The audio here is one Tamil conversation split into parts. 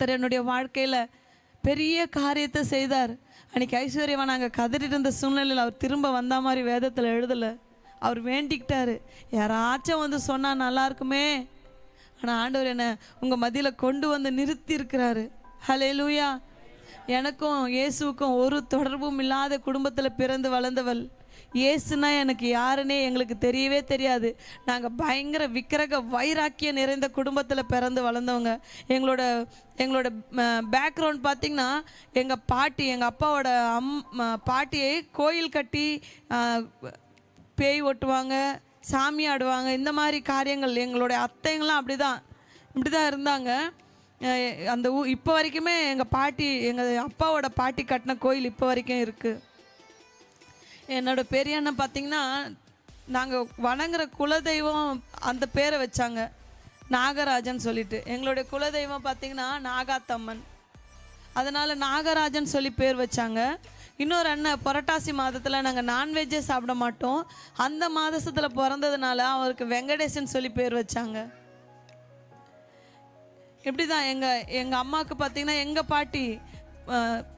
கத்தர் என்னுடைய வாழ்க்கையில் பெரிய காரியத்தை செய்தார். அன்னைக்கு ஐஸ்வர்யவா நாங்கள் கதறிட்டு இருந்த சூழ்நிலையில் அவர் திரும்ப வந்த மாதிரி வேதத்தில் எழுதலை. அவர் வேண்டிக்கிட்டாரு. யாராச்சும் வந்து சொன்னால் நல்லா இருக்குமே. ஆனால் ஆண்டவர் என்னை உங்கள் மதியில் கொண்டு வந்து நிறுத்தி இருக்கிறாரு ஹலே லூயா எனக்கும் இயேசுவுக்கும் ஒரு தொடர்பும் இல்லாத குடும்பத்தில் பிறந்து வளர்ந்தவள். இயேசுனா எனக்கு யாருன்னே எங்களுக்கு தெரியவே தெரியாது. நாங்கள் பயங்கர விக்கிரக வைராக்கியம் நிறைந்த குடும்பத்தில் பிறந்து வளர்ந்தவங்க. எங்களோட எங்களோட பேக்ரவுண்ட் பார்த்திங்கன்னா எங்கள் பாட்டி எங்கள் அப்பாவோட அம் பாட்டியை கோயில் கட்டி பேய் ஓட்டுவாங்க சாமி ஆடுவாங்க. இந்த மாதிரி காரியங்கள் எங்களுடைய அத்தைங்களாம் அப்படி தான் இப்படி தான் இருந்தாங்க அந்த ஊ இப்போ வரைக்குமே எங்கள் பாட்டி எங்கள் அப்பாவோட பாட்டி கட்டின கோயில் இப்போ வரைக்கும் இருக்குது என்னோட பெரிய அண்ணன் பார்த்தீங்கன்னா நாங்கள் வணங்குற குலதெய்வம் அந்த பேரை வச்சாங்க. நாகராஜன் சொல்லிட்டு. எங்களுடைய குலதெய்வம் பார்த்தீங்கன்னா நாகாத்தம்மன். அதனால் நாகராஜன் சொல்லி பேர் வச்சாங்க. இன்னொரு அண்ணன் புரட்டாசி மாதத்தில் நாங்கள் நான்வெஜ்ஜே சாப்பிட மாட்டோம். அந்த மாதத்தில் பிறந்ததுனால அவருக்கு வெங்கடேசன் சொல்லி பேர் வச்சாங்க. இப்படி தான் எங்கள் எங்கள் அம்மாவுக்கு பார்த்தீங்கன்னா எங்கள் பாட்டி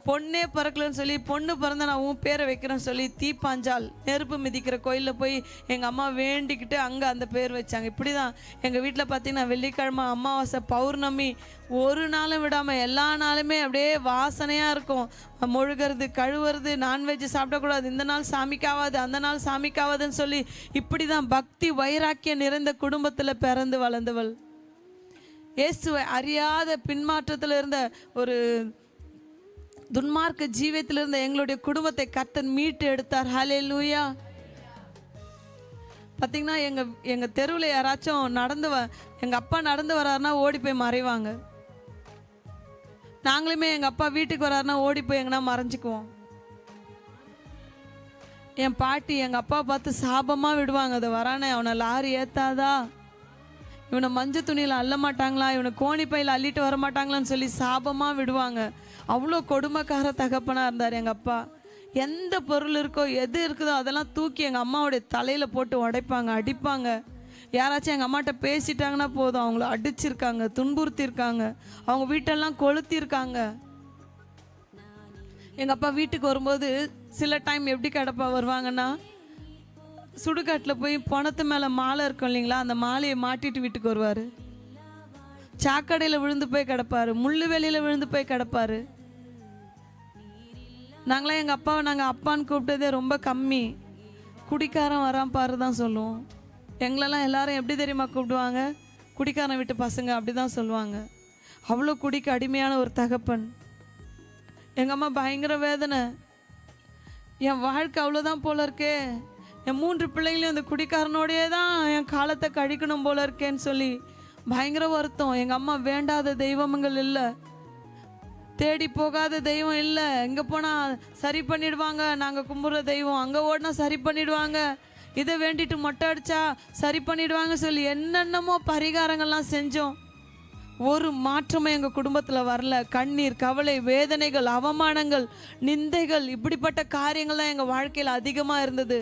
பொண்ணே பிறக்கலன்னு சொல்லி பொண்ணு பிறந்த நான் உன் பேரை வைக்கிறேன்னு சொல்லி தீப்பாஞ்சால் நெருப்பு மிதிக்கிற கோயிலில் போய் எங்கள் அம்மா வேண்டிக்கிட்டு அங்கே அந்த பேர் வச்சாங்க. இப்படி தான் எங்கள் வீட்டில் பார்த்தீங்கன்னா வெள்ளிக்கிழமை அமாவாசை பௌர்ணமி ஒரு நாளும் விடாமல் எல்லா நாளுமே அப்படியே வாசனையாக இருக்கும். மொழுகிறது கழுவுறது நான்வெஜ் சாப்பிடக்கூடாது இந்த நாள் சாமிக்காவாது அந்த நாள் சாமிக்காவாதுன்னு சொல்லி இப்படி தான் பக்தி வைராக்கியம் நிறைந்த குடும்பத்தில் பிறந்து வளர்ந்தவள். இயேசுவை அறியாத பின்மாற்றத்தில் இருந்த ஒரு துன்மார்க்க ஜீவியத்தில் இருந்த எங்களுடைய குடும்பத்தை கர்த்தன் மீட்டு எடுத்தார். ஹலே லூயா பார்த்தீங்கன்னா எங்கள் எங்கள் தெருவில் யாராச்சும் நடந்து வ எங்கள் அப்பா நடந்து வராருன்னா ஓடி போய் மறைவாங்க. நாங்களுமே எங்கள் அப்பா வீட்டுக்கு வராருன்னா ஓடி போய் எங்கன்னா மறைஞ்சுக்குவோம். என் பாட்டி எங்கள் அப்பா பார்த்து சாபமாக விடுவாங்க. அதை வரானே அவனை லாரி ஏத்தாதா? இவனை மஞ்சள் துணியில் அள்ள மாட்டாங்களா இவனை கோணி பையில் அள்ளிட்டு வர மாட்டாங்களான்னு சொல்லி சாபமாக விடுவாங்க. அவ்வளோ கொடுமைக்கார தகப்பனாக இருந்தார் எங்கள் அப்பா. எந்த பொருள் இருக்கோ எது இருக்குதோ அதெல்லாம் தூக்கி எங்கள் அம்மாவுடைய தலையில் போட்டு உடைப்பாங்க அடிப்பாங்க. யாராச்சும் எங்கள் அம்மாட்ட பேசிட்டாங்கன்னா போதும். அவங்கள அடிச்சிருக்காங்க துன்புறுத்தியிருக்காங்க அவங்க வீட்டெல்லாம் கொளுத்திருக்காங்க. எங்கள் அப்பா வீட்டுக்கு வரும்போது சில டைம் எப்படி கிடப்பா வருவாங்கன்னா சுடுகாட்டில் போய் பணத்து மேலே மாலை இருக்கும் இல்லைங்களா அந்த மாலையை மாட்டிட்டு வீட்டுக்கு வருவார். சாக்கடையில் விழுந்து போய் கிடப்பாரு. முள்ளு வெளியில் விழுந்து போய் கிடப்பாரு. நாங்களாம் எங்கள் அப்பாவை நாங்கள் அப்பான்னு கூப்பிட்டதே ரொம்ப கம்மி. குடிக்காரன் வரான் பாரு தான் சொல்லுவோம். எங்களெல்லாம் எல்லாரும் எப்படி தெரியுமா கூப்பிடுவாங்க? குடிக்காரன் வீட்டு பசங்க அப்படி தான் சொல்லுவாங்க. அவ்வளோ குடிக்கு அடிமையான ஒரு தகப்பன். எங்கள் அம்மா பயங்கர வேதனை. என் வாழ்க்கை அவ்வளோதான் போல இருக்கே. என் மூன்று பிள்ளைங்களையும் அந்த குடிக்காரனோடையே தான் என் காலத்தை கழிக்கணும் போல இருக்கேன்னு சொல்லி பயங்கர வருத்தம். எங்கள் அம்மா வேண்டாத தெய்வங்கள் இல்லை. தேடி போகாத தெய்வம் இல்லை. எங்கே போனால் சரி பண்ணிடுவாங்க. நாங்கள் கும்பிட்ற தெய்வம். அங்கே ஓடினா சரி பண்ணிடுவாங்க. இதை வேண்டிட்டு மொட்டை அடித்தா சரி பண்ணிடுவாங்க சொல்லி என்னென்னமோ பரிகாரங்கள்லாம் செஞ்சோம். ஒரு மாற்றமும் எங்கள் குடும்பத்தில் வரல. கண்ணீர் கவலை வேதனைகள் அவமானங்கள் நிந்தைகள் இப்படிப்பட்ட காரியங்கள்லாம் எங்கள் வாழ்க்கையில் அதிகமாக இருந்தது.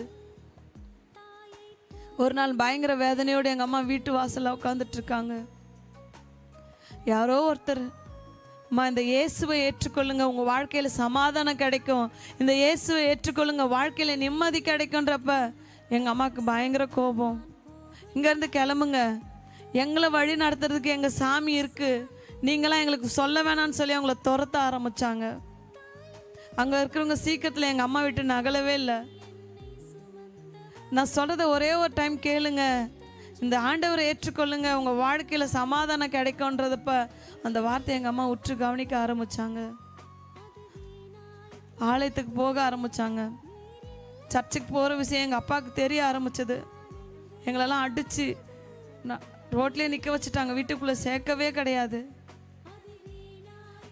ஒரு நாள் பயங்கர வேதனையோடு எங்கள் அம்மா வீட்டு வாசலில் உட்காந்துட்டு இருக்காங்க யாரோ ஒருத்தர் அம்மா இந்த இயேசுவை ஏற்றுக்கொள்ளுங்க உங்கள் வாழ்க்கையில் சமாதானம் கிடைக்கும். இந்த இயேசுவை ஏற்றுக்கொள்ளுங்க வாழ்க்கையில் நிம்மதி கிடைக்குன்றப்ப எங்கள் அம்மாவுக்கு பயங்கர கோபம். இங்கேருந்து கிளம்புங்க. எங்களை வழி நடத்துறதுக்கு எங்கள் சாமி இருக்குது நீங்களாம் எங்களுக்கு சொல்ல வேணாம்னு சொல்லி அவங்கள துரத்த ஆரம்பித்தாங்க அங்கே இருக்கிறவங்க சீக்கிரத்தில் எங்கள் அம்மா விட்டு நகலவே இல்லை. நான் சொல்கிறத ஒரே ஒரு டைம் கேளுங்க. இந்த ஆண்டவரை ஏற்றுக்கொள்ளுங்க. உங்கள் வாழ்க்கையில் சமாதானம் கிடைக்கும்ன்றதப்ப அந்த வார்த்தை எங்கள் அம்மா உற்று கவனிக்க ஆரம்பித்தாங்க ஆலயத்துக்கு போக ஆரம்பித்தாங்க சர்ச்சுக்கு போகிற விஷயம் எங்கள் அப்பாவுக்கு தெரிய ஆரம்பிச்சது. எங்களெல்லாம் அடித்து நான் ரோட்லேயே நிற்க வச்சுட்டாங்க. வீட்டுக்குள்ளே சேர்க்கவே கிடையாது.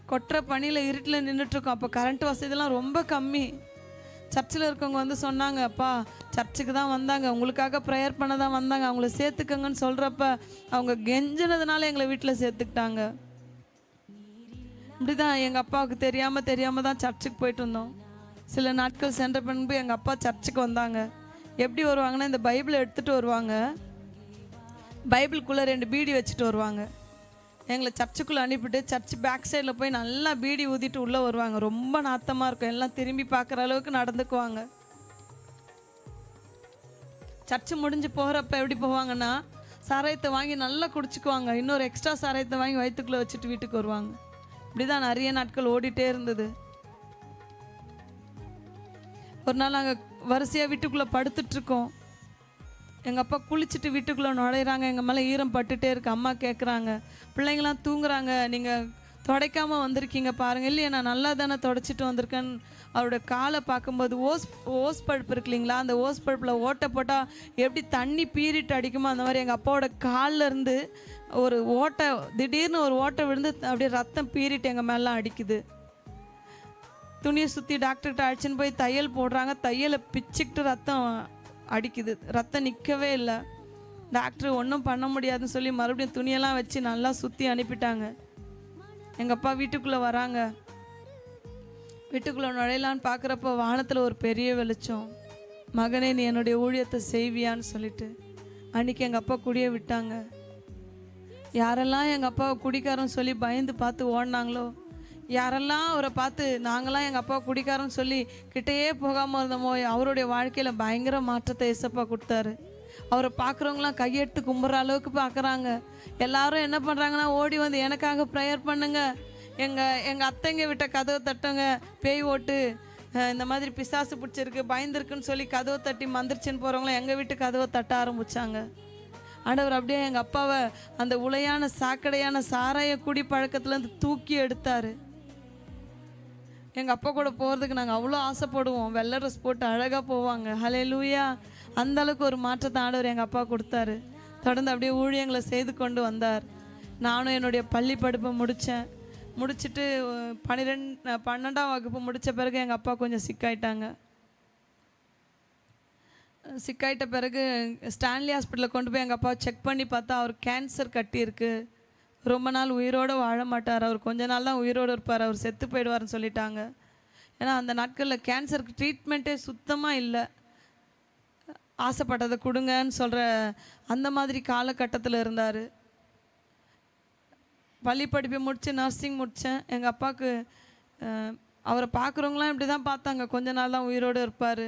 கொட்டுற பனியில் இருட்டில் நின்றுட்டுருக்கோம் அப்போ கரண்ட் வசதிலாம் ரொம்ப கம்மி. சர்ச்சில் இருக்கவங்க வந்து சொன்னாங்க அப்பா சர்ச்சுக்கு தான் வந்தாங்க. உங்களுக்காக ப்ரேயர் பண்ண தான் வந்தாங்க. அவங்கள சேர்த்துக்கங்கன்னு சொல்கிறப்ப அவங்க கெஞ்சினதுனால எங்களை வீட்டில் சேர்த்துக்கிட்டாங்க. இப்படி தான் எங்கள் அப்பாவுக்கு தெரியாமல் தெரியாமல் தான் சர்ச்சுக்கு போயிட்டு இருந்தோம் சில நாட்கள் சென்ற பின்பு எங்கள் அப்பா சர்ச்சுக்கு வந்தாங்க. எப்படி வருவாங்கன்னா இந்த பைபிளை எடுத்துகிட்டு வருவாங்க. பைபிளுக்குள்ளே ரெண்டு பீடி வச்சுட்டு வருவாங்க. எங்களை சர்ச்சுக்குள்ளே அனுப்பிட்டு சர்ச் பேக் சைடில் போய் நல்லா பீடி ஊதிட்டு உள்ளே வருவாங்க. ரொம்ப நாத்தமாக இருக்கும். எல்லாம் திரும்பி பார்க்குற அளவுக்கு நடந்துக்குவாங்க. சர்ச்சு முடிஞ்சு போகிறப்ப எப்படி போவாங்கன்னா சாராயத்தை வாங்கி நல்லா குடிச்சுக்குவாங்க. இன்னொரு எக்ஸ்ட்ரா சாராயத்தை வாங்கி வயிற்றுக்குள்ளே வச்சுட்டு வீட்டுக்கு வருவாங்க. இப்படி தான் நிறைய நாட்கள் ஓடிட்டே இருந்தது. ஒரு நாள் நாங்கள் வரிசையாக வீட்டுக்குள்ளே படுத்துட்ருக்கோம் எங்கள் அப்பா குளிச்சுட்டு வீட்டுக்குள்ளே நுழையிறாங்க. எங்கள் மேலே ஈரம் பட்டுட்டே இருக்கு. அம்மா கேட்குறாங்க பிள்ளைங்களாம் தூங்குறாங்க. நீங்கள் துடைக்காமல் வந்திருக்கீங்க பாருங்கள் இல்லையா நான் நல்லா தானே தொடச்சிட்டு வந்திருக்கேன்னு அவரோட காலை பார்க்கும்போது ஓஸ் ஓஸ் பழுப்பு இருக்கு இல்லைங்களா? அந்த ஓஸ் பழுப்பில் ஓட்டை போட்டால் எப்படி தண்ணி பீரிட்டு அடிக்குமோ அந்த மாதிரி எங்கள் அப்பாவோட கால்ல இருந்து ஒரு ஓட்டை திடீர்னு ஒரு ஓட்டை விழுந்து அப்படியே ரத்தம் பீரிட்டு எங்கள் மேலாம் அடிக்குது. துணியை சுற்றி டாக்டர்கிட்ட அழைச்சின்னு போய் தையல் போடுறாங்க. தையலை பிச்சுக்கிட்டு ரத்தம் அடிக்குது. ரத்தம் நிற்கவே இல்லை. டாக்டர் ஒன்றும் பண்ண முடியாதுன்னு சொல்லி மறுபடியும் துணியெல்லாம் வச்சு நல்லா சுற்றி அனுப்பிட்டாங்க. எங்கள் அப்பா வீட்டுக்குள்ளே வராங்க. வீட்டுக்குள்ளே நுழையலான்னு பார்க்குறப்ப வானத்தில் ஒரு பெரிய வெளிச்சம். மகனே நீ என்னுடைய ஊழியத்தை செய்வியான்னு சொல்லிட்டு அன்றைக்கி எங்கள் அப்பா குடிய விட்டாங்க. யாரெல்லாம் எங்கள் அப்பாவை குடிக்காரன்னு சொல்லி பயந்து பார்த்து ஓடினாங்களோ யாரெல்லாம் அவரை பார்த்து நாங்களாம் எங்கள் அப்பா குடிக்காரன்னு சொல்லி கிட்டேயே போகாமல் இருந்தோமோ அவருடைய வாழ்க்கையில் பயங்கர மாற்றத்தை இசப்பாக கொடுத்தாரு. அவரை பார்க்குறவங்களாம் கையெடுத்து கும்பிட்ற அளவுக்கு பார்க்குறாங்க. எல்லாரும் என்ன பண்ணுறாங்கன்னா ஓடி வந்து எனக்காக ப்ரேயர் பண்ணுங்க. எங்கள் எங்கள் அத்தைங்க விட்ட கதவை தட்டுங்க. பேய் ஓட்டு இந்த மாதிரி பிசாசு பிடிச்சிருக்கு பயந்துருக்குன்னு சொல்லி கதவை தட்டி மந்திரிச்சுன்னு போகிறவங்களாம் எங்கள் வீட்டு கதவை தட்ட ஆரம்பித்தாங்க ஆண்டவர் அப்படியே எங்கள் அப்பாவை அந்த உளையான சாக்கடையான சாராய குடி பழக்கத்துலேருந்து தூக்கி எடுத்தார். எங்கள் அப்பா கூட போகிறதுக்கு நாங்கள் அவ்வளோ ஆசைப்படுவோம். வெள்ளை ட்ரெஸ் போட்டு அழகாக போவாங்க. ஹலே லூயா அந்த அளவுக்கு ஒரு மாற்றத்தை ஆண்டவர் எங்கள் அப்பா கொடுத்தாரு. தொடர்ந்து அப்படியே ஊழியங்களை செய்து கொண்டு வந்தார். நானும் என்னுடைய பள்ளி படிப்பை முடித்தேன் முடிச்சுட்டு பன்னிரெண்டு பன்னெண்டாம் வகுப்பு முடித்த பிறகு எங்கள் அப்பா கொஞ்சம் சிக்காயிட்டாங்க. சிக்காயிட்ட பிறகு ஸ்டான்லி ஹாஸ்பிட்டலில் கொண்டு போய் எங்கள் அப்பா செக் பண்ணி பார்த்தா அவர் கேன்சர் கட்டியிருக்கு. ரொம்ப நாள் உயிரோடு வாழ மாட்டார். அவர் கொஞ்ச நாள் தான் உயிரோடு இருப்பார். அவர் செத்து போயிடுவார்னு சொல்லிட்டாங்க. ஏன்னா அந்த நாட்களில் கேன்சருக்கு ட்ரீட்மெண்ட்டே சுத்தமாக இல்லை. ஆசைப்பட்டதை கொடுங்கன்னு சொல்கிற அந்த மாதிரி காலகட்டத்தில் இருந்தார். பள்ளி படிப்பை முடித்து நர்சிங் முடித்தேன் எங்கள் அப்பாவுக்கு அவரை பார்க்குறவங்களாம் இப்படி தான் பார்த்தாங்க. கொஞ்ச நாள் தான் உயிரோடு இருப்பார்.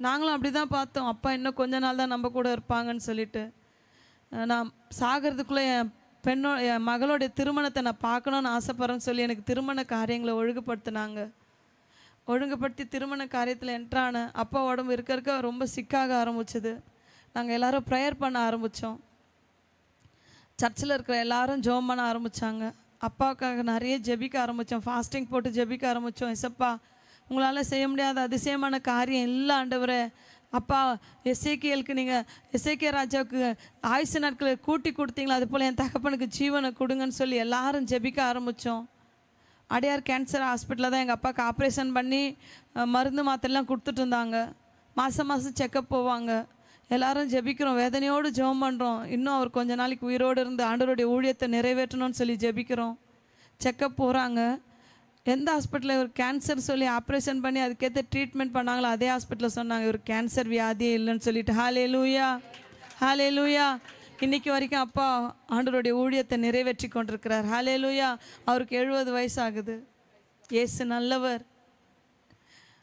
நாங்களும் அப்படி தான் பார்த்தோம். அப்பா இன்னும் கொஞ்ச நாள் தான் நம்ம கூட இருப்பாங்கன்னு சொல்லிட்டு. நான் சாகிறதுக்குள்ளே என் பெண்ணோ என் மகளோடைய திருமணத்தை நான் பார்க்கணுன்னு ஆசைப்பட்றேன்னு சொல்லி எனக்கு திருமண காரியங்களை ஒழுங்குபடுத்தினாங்க. ஒழுங்குபடுத்தி திருமண காரியத்தில் என்ட்ரான அப்பா உடம்பு இருக்க இருக்க ரொம்ப சிக்காக ஆரம்பிச்சது. நாங்கள் எல்லாரும் ப்ரேயர் பண்ண ஆரம்பித்தோம் சர்ச்சில் இருக்கிற எல்லாரும் ஜோம் பண்ண ஆரம்பித்தாங்க அப்பாவுக்காக நிறைய ஜெபிக்க ஆரம்பித்தோம் ஃபாஸ்டிங் போட்டு ஜெபிக்க ஆரம்பித்தோம் எசப்பா உங்களால் செய்ய முடியாத அதிசயமான காரியம் இல்லை ஆண்டவரே. அப்பா எஸ்ஏகேலுக்கு நீங்கள் எஸ்ஏகே ராஜாவுக்கு ஆயுசு நாட்களை கூட்டி கொடுத்தீங்களா? அது போல் என் தகப்பனுக்கு ஜீவனை கொடுங்கன்னு சொல்லி எல்லாரும் ஜெபிக்க ஆரம்பித்தோம் அடையார் கேன்சர் ஹாஸ்பிட்டலில் தான் எங்கள் அப்பாவுக்கு ஆப்ரேஷன் பண்ணி மருந்து மாத்திரலாம் கொடுத்துட்டு இருந்தாங்க மாதம் மாதம் செக்கப் போவாங்க. எல்லாரும் ஜெபிக்கிறோம். வேதனையோடு ஜெபம் பண்ணுறோம் இன்னும் அவர் கொஞ்ச நாளைக்கு உயிரோடு இருந்து ஆண்டவருடைய ஊழியத்தை நிறைவேற்றணும்னு சொல்லி ஜெபிக்கிறோம். செக்கப் போகிறாங்க எந்த ஹாஸ்பிட்டலில் இவர் கேன்சர் சொல்லி ஆப்ரேஷன் பண்ணி அதுக்கேற்ற ட்ரீட்மெண்ட் பண்ணாங்களோ அதே ஹாஸ்பிட்டலில் சொன்னாங்க இவர் கேன்சர் வியாதியே இல்லைன்னு சொல்லிட்டு. ஹாலே லூயா ஹாலே லூயா இன்னைக்கு வரைக்கும் அப்பா ஆண்டவருடைய ஊழியத்தை நிறைவேற்றி கொண்டிருக்கிறார். ஹாலே லூயா அவருக்கு எழுபது வயசு ஆகுது இயேசு நல்லவர்.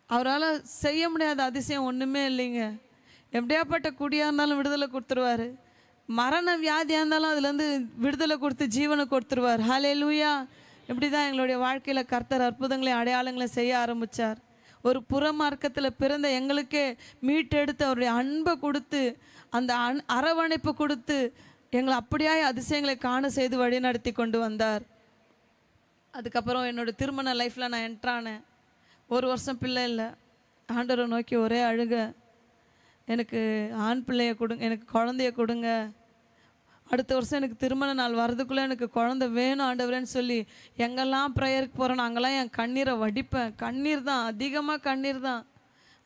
அவரால் செய்ய முடியாத அதிசயம் ஒன்றுமே இல்லைங்க. எப்படியாப்பட்ட குடியாக இருந்தாலும் விடுதலை கொடுத்துருவாரு. மரண வியாதியாக இருந்தாலும் அதுலேருந்து விடுதலை கொடுத்து ஜீவனை கொடுத்துருவார். ஹாலே லூயா இப்படி தான் எங்களுடைய வாழ்க்கையில் கர்த்தர் அற்புதங்களை அடையாளங்களை செய்ய ஆரம்பித்தார் ஒரு புறமார்க்கத்தில் பிறந்த எங்களுக்கே மீட்டெடுத்து அவருடைய அன்பை கொடுத்து அந்த அரவணைப்பு கொடுத்து எங்களை அப்படியாய் அதிசயங்களை காண செய்து வழிநடத்தி கொண்டு வந்தார். அதுக்கப்புறம் என்னோடய திருமண லைஃப்பில் நான் என்ட்ரானேன் ஒரு வருஷம் பிள்ளை இல்லை. ஆண்டவரை நோக்கி ஒரே அழுக. எனக்கு ஆண் பிள்ளைய கொடுங்க எனக்கு குழந்தைய கொடுங்க. அடுத்த வருஷம் எனக்கு திருமண நாள் வரதுக்குள்ளே எனக்கு குழந்தை வேணும் ஆண்டவரேன்னு சொல்லி எங்கெல்லாம் ப்ரேயருக்கு போகிறேனோ அங்கெல்லாம் என் கண்ணீரை வடிப்பேன். கண்ணீர் தான் அதிகமாக கண்ணீர் தான்.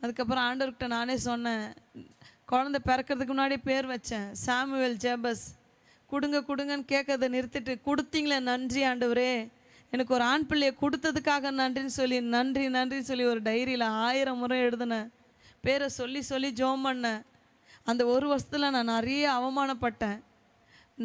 அதுக்கப்புறம் ஆண்டவர்கிட்ட நானே சொன்னேன் குழந்தை பிறக்கிறதுக்கு முன்னாடி பேர் வச்சேன். Samuel Jabez. கொடுங்க கொடுங்கன்னு கேட்கறத நிறுத்திட்டு கொடுத்தீங்களே நன்றி ஆண்டவரே. எனக்கு ஒரு ஆண் பிள்ளையை கொடுத்ததுக்காக நன்றின்னு சொல்லி நன்றி நன்றின்னு சொல்லி ஒரு டைரியில் ஆயிரம் முறை எழுதினேன். பேரை சொல்லி சொல்லி ஜோம் பண்ணேன். அந்த ஒரு வருஷத்தில் நான் நிறைய அவமானப்பட்டேன்.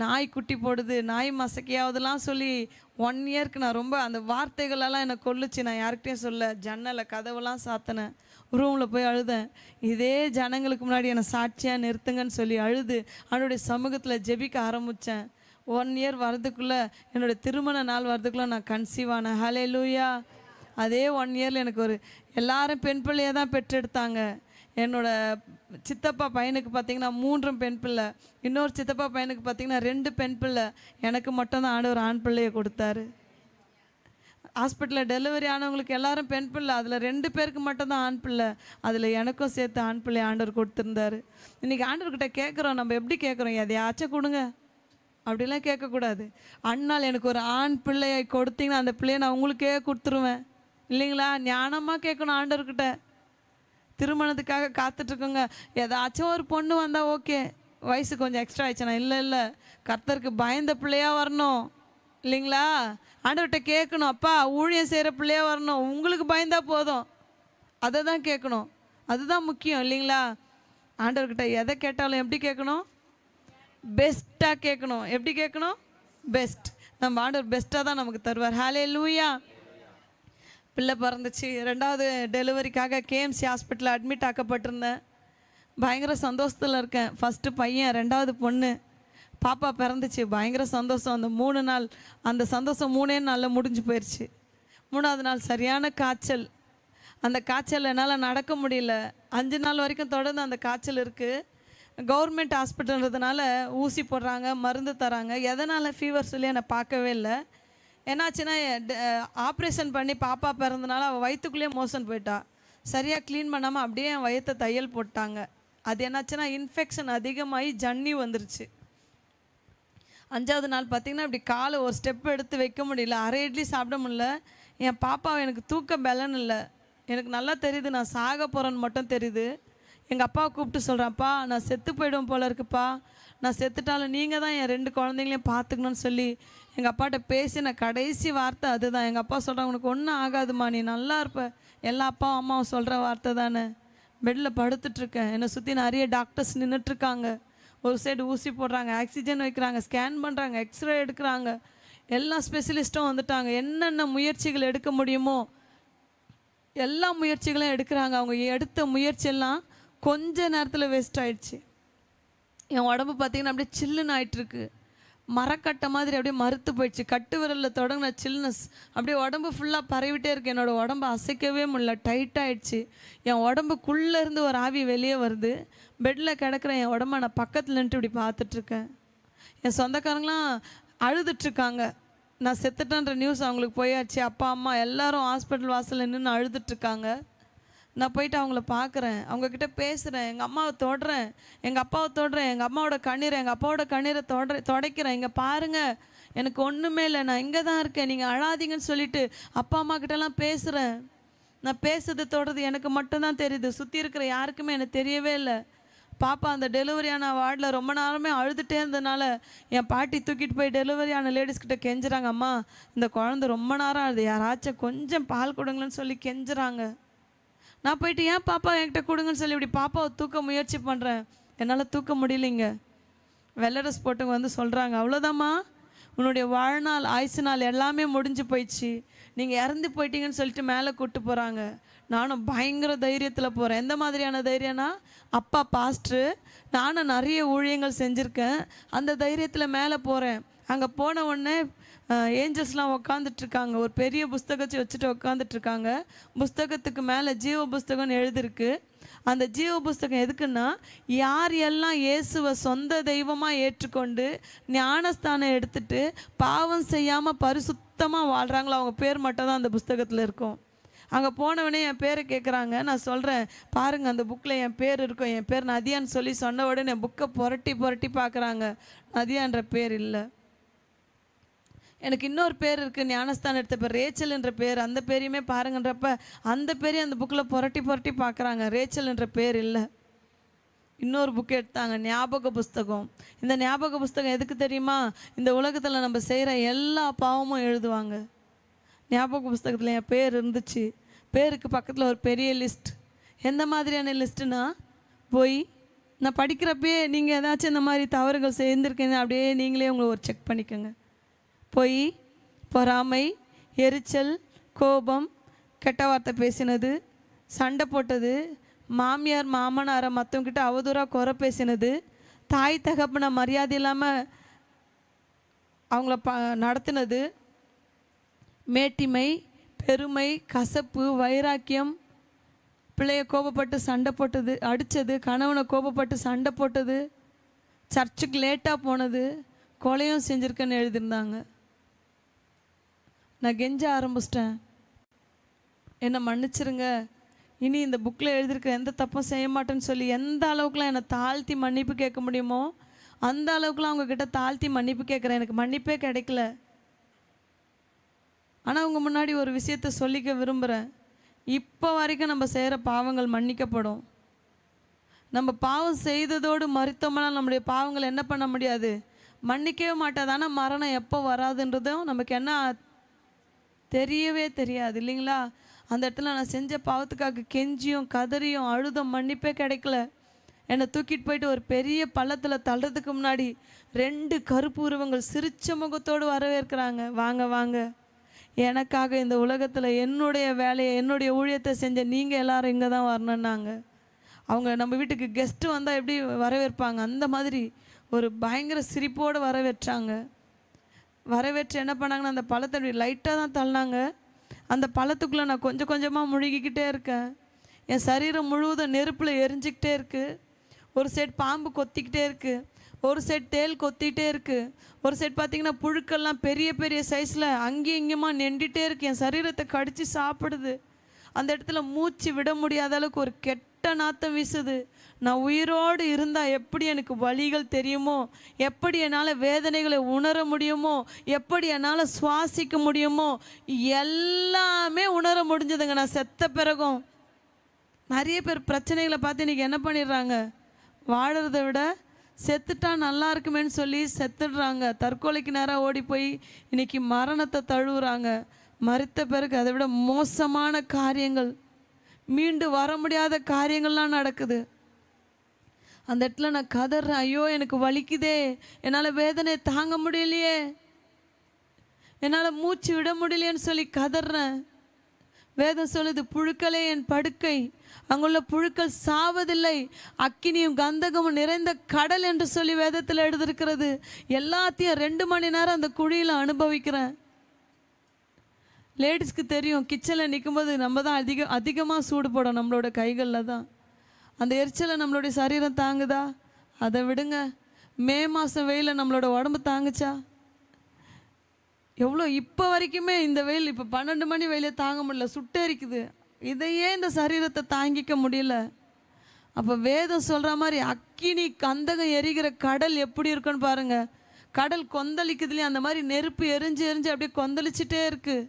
நாய் குட்டி போடுது நாய் மசக்கையாவதெல்லாம் சொல்லி ஒன் இயர்க்கு நான் ரொம்ப அந்த வார்த்தைகளெல்லாம் என்னை கொல்லுச்சு. நான் யார்கிட்டையும் சொல்ல ஜன்னலை கதவெல்லாம் சாத்தினேன். ரூமில் போய் அழுதேன். இதே ஜனங்களுக்கு முன்னாடி என்னை சாட்சியாக நிறுத்துங்கன்னு சொல்லி அழுது அவனுடைய சமூகத்தில் ஜெபிக்க ஆரம்பித்தேன் ஒன் இயர் வரதுக்குள்ளே என்னோட திருமண நாள் வரதுக்குள்ளே நான் கன்சீவ் ஆனேன். ஹலே லூயா அதே ஒன் இயரில் எனக்கு ஒரு எல்லாரும் பெண் பிள்ளையை தான் பெற்றெடுத்தாங்க. என்னோட சித்தப்பா பையனுக்கு பார்த்தீங்கன்னா மூன்றும் பெண் பிள்ளை. இன்னொரு சித்தப்பா பையனுக்கு பார்த்தீங்கன்னா ரெண்டு பெண் பிள்ளை. எனக்கு மட்டும்தான் ஆண்டவர் ஆண் பிள்ளையை கொடுத்தாரு. ஹாஸ்பிட்டலில் டெலிவரி ஆனவங்களுக்கு எல்லாரும் பெண் பிள்ளை. அதில் ரெண்டு பேருக்கு மட்டும்தான் ஆண் பிள்ளை. அதில் எனக்கும் சேர்த்து ஆண் பிள்ளை ஆண்டவர் கொடுத்துருந்தாரு. இன்றைக்கி ஆண்டவர்கிட்ட கேட்குறோம் நம்ம எப்படி கேட்குறோம் எதையாச்சும் கொடுங்க. அப்படிலாம் கேட்கக்கூடாது அண்ணால் எனக்கு ஒரு ஆண் பிள்ளையை கொடுத்தீங்கன்னா அந்த பிள்ளையை நான் உங்களுக்கே கொடுத்துருவேன். இல்லைங்களா? ஞானமாக கேட்கணும் ஆண்டவர்கிட்ட. திருமணத்துக்காக காத்துட்ருக்கோங்க. ஏதாச்சும் ஒரு பொண்ணு வந்தால் ஓகே வயசு கொஞ்சம் எக்ஸ்ட்ரா ஆயிடுச்சுனா இல்லை இல்லை. கர்த்தருக்கு பயந்த பிள்ளையாக வரணும். இல்லைங்களா? ஆண்டவர்கிட்ட கேட்கணும் அப்பா ஊழியம் செய்கிற பிள்ளையே வரணும். உங்களுக்கு பயந்தா போதும். அதை தான் கேட்கணும். அதுதான் முக்கியம் இல்லைங்களா? ஆண்டவர்கிட்ட எதை கேட்டாலும் எப்படி கேட்கணும்? பெஸ்ட்டாக கேட்கணும். எப்படி கேட்கணும்? பெஸ்ட் நம்ம ஆண்டவர் பெஸ்ட்டாக தான் நமக்கு தருவார். ஹாலே லூயா பிள்ளை பிறந்துச்சு. ரெண்டாவது டெலிவரிக்காக கேஎம்சி ஹாஸ்பிட்டலில் அட்மிட் ஆக்கப்பட்டிருந்தேன். பயங்கர சந்தோஷத்தில் இருக்கேன். ஃபஸ்ட்டு பையன் ரெண்டாவது பொண்ணு. பாப்பா பிறந்துச்சு பயங்கர சந்தோஷம். அந்த மூணு நாள் அந்த சந்தோஷம் மூணே நாளில் முடிஞ்சு போயிடுச்சு மூணாவது நாள் சரியான காய்ச்சல். அந்த காய்ச்சல் என்னால் நடக்க முடியல. அஞ்சு நாள் வரைக்கும் தொடர்ந்து அந்த காய்ச்சல் இருக்குது கவர்மெண்ட் ஹாஸ்பிட்டல்ன்றதுனால ஊசி போடுறாங்க மருந்து தராங்க. எதனால் ஃபீவர் சொல்லி என்னை பார்க்கவே இல்லை. என்னாச்சுன்னா ஆப்ரேஷன் பண்ணி பாப்பா பிறந்தனால அவள் வயிற்றுக்குள்ளேயே மோசன் போயிட்டா. சரியாக க்ளீன் பண்ணாமல் அப்படியே என் வயிற்றை தையல் போட்டாங்க. அது என்னாச்சுன்னா இன்ஃபெக்ஷன் அதிகமாகி ஜன்னி வந்துருச்சு. அஞ்சாவது நாள் பார்த்தீங்கன்னா இப்படி காலை ஒரு ஸ்டெப் எடுத்து வைக்க முடியல. அரை இட்லி சாப்பிட முடியல. என் பாப்பாவை எனக்கு தூக்க பலன் இல்லை. எனக்கு நல்லா தெரியுது. நான் சாக போகிறேன்னு மட்டும் தெரியுது. எங்கள் அப்பாவை கூப்பிட்டு சொல்கிறேன்ப்பா நான் செத்து போயிடும் போல இருக்குப்பா. நான் செத்துட்டாலும் நீங்கள் தான் என் ரெண்டு குழந்தைங்களையும் பார்த்துக்கணும்னு சொல்லி எங்கள் அப்பாட்ட பேசின கடைசி வார்த்தை அதுதான். எங்கள் அப்பா சொல்கிறாங்க உனக்கு ஒன்றும் ஆகாதுமா. நீ நல்லா இருப்ப. எல்லா அப்பாவும் அம்மாவும் சொல்கிற வார்த்தை தானே. பெட்டில் படுத்துட்ருக்கேன் என்னை சுற்றி நிறைய டாக்டர்ஸ் நின்றுட்டுருக்காங்க ஒரு சைடு ஊசி போடுறாங்க ஆக்சிஜன் வைக்கிறாங்க ஸ்கேன் பண்ணுறாங்க எக்ஸ்ரே எடுக்கிறாங்க. எல்லா ஸ்பெஷலிஸ்ட்டும் வந்துட்டாங்க. என்னென்ன முயற்சிகள் எடுக்க முடியுமோ எல்லா முயற்சிகளும் எடுக்கிறாங்க. அவங்க எடுத்த முயற்சியெல்லாம் கொஞ்ச நேரத்தில் வேஸ்ட் ஆயிடுச்சு. என் உடம்பு பார்த்திங்கன்னா அப்படியே சில்லுன்னு ஆயிட்டுருக்கு. மரக்கட்டை மாதிரி அப்படியே மறுத்து போயிடுச்சு. கட்டு விரலில் தொடங்கின சில்னஸ் அப்படியே உடம்பு ஃபுல்லாக பரவிட்டே இருக்கு. என்னோட உடம்பு அசைக்கவே முடியல. டைட்டாகிடுச்சு என் உடம்புக்குள்ளேருந்து ஒரு ஆவி வெளியே வருது. பெட்டில் கிடக்குற என் உடம்ப நான் பக்கத்தில் நின்றுட்டு இப்படி பார்த்துட்ருக்கேன். என் சொந்தக்காரங்களாம் அழுதுட்ருக்காங்க. நான் செத்துட்டேன்ற நியூஸ் அவங்களுக்கு போயாச்சு. அப்பா அம்மா எல்லாரும் ஹாஸ்பிட்டல் வாசலில் நின்று அழுதுட்ருக்காங்க. நான் போயிட்டு அவங்கள பார்க்குறேன். அவங்கக்கிட்ட பேசுகிறேன் எங்கள் அம்மாவை தொடுறேன். எங்கள் அப்பாவை தொடுறேன். எங்கள் அம்மாவோட கண்ணீரை எங்கள் அப்பாவோட கண்ணீரை தொட தொடைக்கிறேன். இங்கே பாருங்கள் எனக்கு ஒன்றுமே இல்லை. நான் இங்கே தான் இருக்கேன். நீங்கள் அழாதீங்கன்னு சொல்லிட்டு அப்பா அம்மா கிட்டலாம் பேசுகிறேன் நான் பேசுறது தொடர்றது எனக்கு மட்டும்தான் தெரியுது. சுற்றி இருக்கிற யாருக்குமே எனக்கு தெரியவே இல்லை. பாப்பா அந்த டெலிவரியான வார்டில் ரொம்ப நேரமே அழுதுகிட்டே இருந்ததுனால என் பாட்டி தூக்கிட்டு போய் டெலிவரியான லேடிஸ்கிட்ட கெஞ்சுறாங்க. அம்மா இந்த குழந்தை ரொம்ப நேரம் ஆகுது. யாராச்சும் கொஞ்சம் பால் கொடுங்களேன்னு சொல்லி கெஞ்சுறாங்க. நான் போயிட்டு ஏன் பாப்பா என்கிட்ட கொடுங்கன்னு சொல்லி இப்படி பாப்பாவை தூக்க முயற்சி பண்ணுறேன் என்னால் தூக்க முடியலைங்க. வெள்ளை ட்ரெஸ் போட்டவங்க வந்து சொல்கிறாங்க அவ்வளோதாம்மா உன்னுடைய வாழ்நாள் ஆயுசு நாள் எல்லாமே முடிஞ்சு போயிடுச்சு. நீங்கள் இறந்து போயிட்டீங்கன்னு சொல்லிட்டு மேலே கூப்பிட்டு போகிறாங்க நானும் பயங்கர தைரியத்தில் போகிறேன் எந்த மாதிரியான தைரியம்னா அப்பா பாஸ்ட்ரு நானும் நிறைய ஊழியங்கள் செஞ்சுருக்கேன். அந்த தைரியத்தில் மேலே போகிறேன் அங்கே போன உடனே ஏஞ்சல்ஸ்லாம் உக்காந்துட்ருக்காங்க. ஒரு பெரிய புஸ்தகத்தை வச்சுட்டு உக்காந்துட்ருக்காங்க. புஸ்தகத்துக்கு மேலே ஜீவ புஸ்தகம்னு எழுதிருக்கு. அந்த ஜீவ புஸ்தகம் எதுக்குன்னா யார் எல்லாம் இயேசுவை சொந்த தெய்வமாக ஏற்றுக்கொண்டு ஞானஸ்தானம் எடுத்துட்டு பாவம் செய்யாமல் பரிசுத்தமாக வாழ்கிறாங்களோ அவங்க பேர் மட்டும் தான் அந்த புஸ்தகத்தில் இருக்கும். அங்கே போனவனே என் பேரை கேட்குறாங்க நான் சொல்கிறேன் பாருங்கள் அந்த புக்கில் என் பேர் இருக்கும். என் பேர் நதியான்னு சொல்லி சொன்ன உடனே புக்கை புரட்டி புரட்டி பார்க்குறாங்க நதியான்ற பேர் இல்லை. எனக்கு இன்னொரு பேர் இருக்குது ஞானஸ்தான் எடுத்த பேர் ரேச்சல் என்ற பேர். அந்த பேரையுமே பாருங்கன்றப்ப அந்த பேரையும் அந்த புக்கில் புரட்டி புரட்டி பார்க்குறாங்க. ரேச்சல் என்ற பேர் இல்லை. இன்னொரு புக் எடுத்தாங்க ஞாபக புஸ்தகம். இந்த ஞாபக புஸ்தகம் எதுக்கு தெரியுமா? இந்த உலகத்தில் நம்ம செய்கிற எல்லா பாவமும் எழுதுவாங்க. ஞாபக புஸ்தகத்தில் என் பேர் இருந்துச்சு. பேருக்கு பக்கத்தில் ஒரு பெரிய லிஸ்ட் எந்த மாதிரியான லிஸ்ட்டுனா போய் நான் படிக்கிறப்பயே நீங்கள் ஏதாச்சும் இந்த மாதிரி தவறுகள் செய்திருக்கீங்க அப்படியே நீங்களே உங்களை ஒரு செக் பண்ணிக்கோங்க. பொய் பொறாமை எரிச்சல் கோபம் கெட்ட வார்த்தை பேசினது சண்டை போட்டது மாமியார் மாமனாரை மற்றவங்கிட்ட அவதூறாக குறை பேசினது தாய் தகப்பனை மரியாதை இல்லாமல் அவங்கள ப நடத்தினது மேட்டிமை பெருமை கசப்பு வைராக்கியம் பிள்ளைய கோபப்பட்டு சண்டை போட்டது அடித்தது கணவனை கோபப்பட்டு சண்டை போட்டது சர்ச்சுக்கு லேட்டாக போனது கொலையும் செஞ்சுருக்கேன்னு எழுதியிருந்தாங்க. நான் கெஞ்ச ஆரம்பிச்சிட்டேன். என்னை மன்னிச்சிருங்க. இனி இந்த புக்கில் எழுதியிருக்கிற எந்த தப்பும் செய்ய மாட்டேன்னு சொல்லி எந்த அளவுக்குலாம் என்னை தாழ்த்தி மன்னிப்பு கேட்க முடியுமோ அந்த அளவுக்குலாம் அவங்கக்கிட்ட தாழ்த்தி மன்னிப்பு கேட்குறேன். எனக்கு மன்னிப்பே கிடைக்கல. ஆனால் அவங்க முன்னாடி ஒரு விஷயத்த சொல்லிக்க விரும்புகிறேன் இப்போ வரைக்கும் நம்ம செய்கிற பாவங்கள் மன்னிக்கப்படும். நம்ம பாவம் செய்ததோடு மறுத்தோம்னா நம்முடைய பாவங்கள் என்ன பண்ண முடியாது? மன்னிக்கவே மாட்டாது. ஆனால் மரணம் எப்போ வராதுன்றதும் நமக்கு என்ன தெரியவே தெரியாது இல்லைங்களா? அந்த இடத்துல நான் செஞ்ச பாவத்துக்காக கெஞ்சியும் கதறியும் அழுதும் மன்னிப்பே கிடைக்கல. என்னை தூக்கிட்டு போயிட்டு ஒரு பெரிய பள்ளத்தில் தள்ளுறதுக்கு முன்னாடி ரெண்டு கருப்பு உருவங்கள் சிரிச்ச முகத்தோடு வரவேற்கிறாங்க. வாங்க வாங்க. எனக்காக இந்த உலகத்தில் என்னுடைய வேலையை என்னுடைய ஊழியத்தை செஞ்ச நீங்கள் எல்லாரும் இங்கே தான் வரணுன்னாங்க அவங்க நம்ம வீட்டுக்கு கெஸ்ட்டு வந்தால் எப்படி வரவேற்பாங்க? அந்த மாதிரி ஒரு பயங்கர சிரிப்போடு வரவேற்றாங்க. வரவேற்று என்ன பண்ணாங்கன்னா அந்த பழத்தை அப்படி லைட்டாக தான் தள்ளினாங்க. அந்த பழத்துக்குள்ளே நான் கொஞ்சம் கொஞ்சமாக முழுகிக்கிட்டே இருக்கேன். என் சரீரம் முழுவதும் நெருப்பில் எரிஞ்சிக்கிட்டே இருக்குது ஒரு சைடு பாம்பு கொத்திக்கிட்டே இருக்குது ஒரு சைடு தேல் கொத்திக்கிட்டே இருக்குது ஒரு சைடு பார்த்திங்கன்னா புழுக்கள்லாம் பெரிய பெரிய சைஸில் அங்கேயும் இங்கேயுமா நெண்டிகிட்டே இருக்குது என் சரீரத்தை கடித்து சாப்பிடுது. அந்த இடத்துல மூச்சு விட முடியாத அளவுக்கு ஒரு கெட்ட நாத்தம் வீசுது. நான் உயிரோடு இருந்தால் எப்படி எனக்கு வழிகள் தெரியுமோ? எப்படி என்னால் வேதனைகளை உணர முடியுமோ? எப்படி என்னால் சுவாசிக்க முடியுமோ? எல்லாமே உணர முடிஞ்சதுங்க. நான் செத்த பிறகும். நிறைய பேர் பிரச்சனைகளை பார்த்து இன்றைக்கி என்ன பண்ணிடுறாங்க? வாழறதை விட செத்துட்டா நல்லா இருக்குமேன்னு சொல்லி செத்துடுறாங்க. தற்கொலைக்கு நேராக ஓடி போய் இன்னைக்கு மரணத்தை தழுவுறாங்க. மறுத்த பிறகு அதை விட மோசமான காரியங்கள். மீண்டு வர முடியாத காரியங்கள்லாம் நடக்குது. அந்த இடத்துல நான் கதறேன். ஐயோ எனக்கு வலிக்குதே. என்னால் வேதனை தாங்க முடியலையே. என்னால் மூச்சு விட முடியலையேன்னு சொல்லி கதறேன். வேதம் சொல்லுது புழுக்களே என் படுக்கை. அங்குள்ள புழுக்கள் சாவதில்லை. அக்கினியும் கந்தகமும் நிறைந்த கடல் என்று சொல்லி வேதத்தில் எழுதியிருக்கிறது. எல்லாத்தையும் ரெண்டு மணி நேரம் அந்த குழியில் அனுபவிக்கிறேன். லேடிஸ்க்கு தெரியும் கிச்சனில் நிற்கும்போது நம்ம தான் அதிக அதிகமாக சூடு போடும் நம்மளோட கைகளில் தான். அந்த எரிச்சலை நம்மளுடைய சரீரம் தாங்குதா? அதை விடுங்க. மே மாதம் வெயிலில் நம்மளோட உடம்பு தாங்குச்சா? எவ்வளோ இப்போ வரைக்குமே இந்த வெயில் இப்போ பன்னெண்டு மணி வெயிலே தாங்க முடியல சுட்டெரிக்குது இதையே இந்த சரீரத்தை தாங்கிக்க முடியல. அப்போ வேதம் சொல்கிற மாதிரி அக்கினி கந்தகம் எரிகிற கடல் எப்படி இருக்குன்னு பாருங்க. கடல் கொந்தளிக்குதுலேயே? அந்த மாதிரி நெருப்பு எரிஞ்சு எரிஞ்சு அப்படியே கொந்தளிச்சிட்டே இருக்குது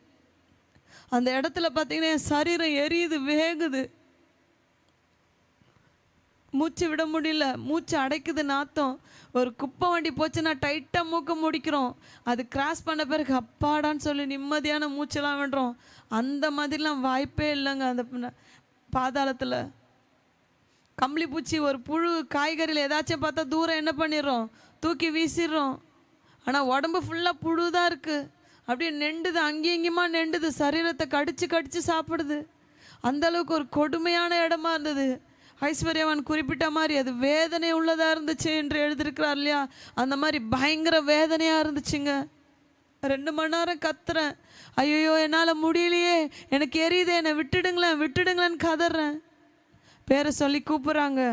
அந்த இடத்துல பார்த்தீங்கன்னா என் சரீரம் எரியுது வேகுது. மூச்சு விட முடியல. மூச்சு அடைக்குது நாத்தம். ஒரு குப்பை வண்டி போச்சுன்னா டைட்டாக மூக்க முடிக்கிறோம். அது கிராஸ் பண்ண பிறகு அப்பாடான்னு சொல்லி நிம்மதியான மூச்செல்லாம் விடுறோம். அந்த மாதிரிலாம் வாய்ப்பே இல்லைங்க அந்த பாதாளத்தில். கம்பளி பூச்சி ஒரு புழு காய்கறியில் ஏதாச்சும் பார்த்தா தூரம் என்ன பண்ணிடுறோம்? தூக்கி வீசிடுறோம். ஆனால் உடம்பு ஃபுல்லாக புழு தான் இருக்குது அப்படியே நெண்டுது அங்கேயும் இங்கேயுமா நெண்டுது. சரீரத்தை கடிச்சு கடிச்சு சாப்பிடுது. அந்த அளவுக்கு ஒரு கொடுமையான இடமா இருந்தது. ஐஸ்வர்யவான் குறிப்பிட்ட மாதிரி அது வேதனை உள்ளதாக இருந்துச்சு என்று எழுதியிருக்கிறார் இல்லையா? அந்த மாதிரி பயங்கர வேதனையாக இருந்துச்சுங்க. ரெண்டு மணி நேரம் கத்துறேன். ஐயோ என்னால் முடியலையே. எனக்கு எரியுது என்னை விட்டுடுங்களேன் விட்டுடுங்களேன்னு கதறேன். பேரை சொல்லி கூப்பிட்றாங்க.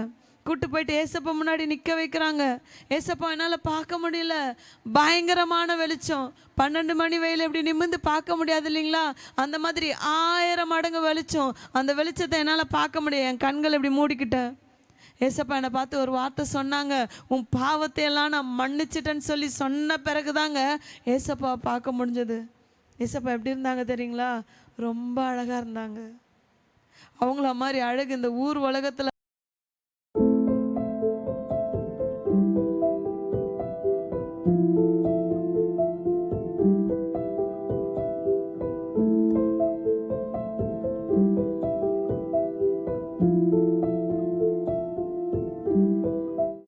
கூட்டு போயிட்டு ஏசப்பா முன்னாடி நிற்க வைக்கிறாங்க. ஏசப்பா என்னால் பார்க்க முடியல. பயங்கரமான வெளிச்சம். பன்னெண்டு மணி வெயில் இப்படி நிமிர்ந்து பார்க்க முடியாது இல்லைங்களா? அந்த மாதிரி ஆயிரம் மடங்கு வெளிச்சம். அந்த வெளிச்சத்தை என்னால் பார்க்க முடியும் என் கண்கள் இப்படி மூடிக்கிட்டேன் ஏசப்பா என்னை பார்த்து ஒரு வார்த்தை சொன்னாங்க. உன் பாவத்தை எல்லாம் நான் மன்னிச்சிட்டேன்னு சொல்லி சொன்ன பிறகு தாங்க ஏசப்பா பார்க்க முடிஞ்சது. ஏசப்பா எப்படி இருந்தாங்க தெரியுங்களா? ரொம்ப அழகாக இருந்தாங்க. அவங்கள மாதிரி அழகு இந்த ஊர் உலகத்தில்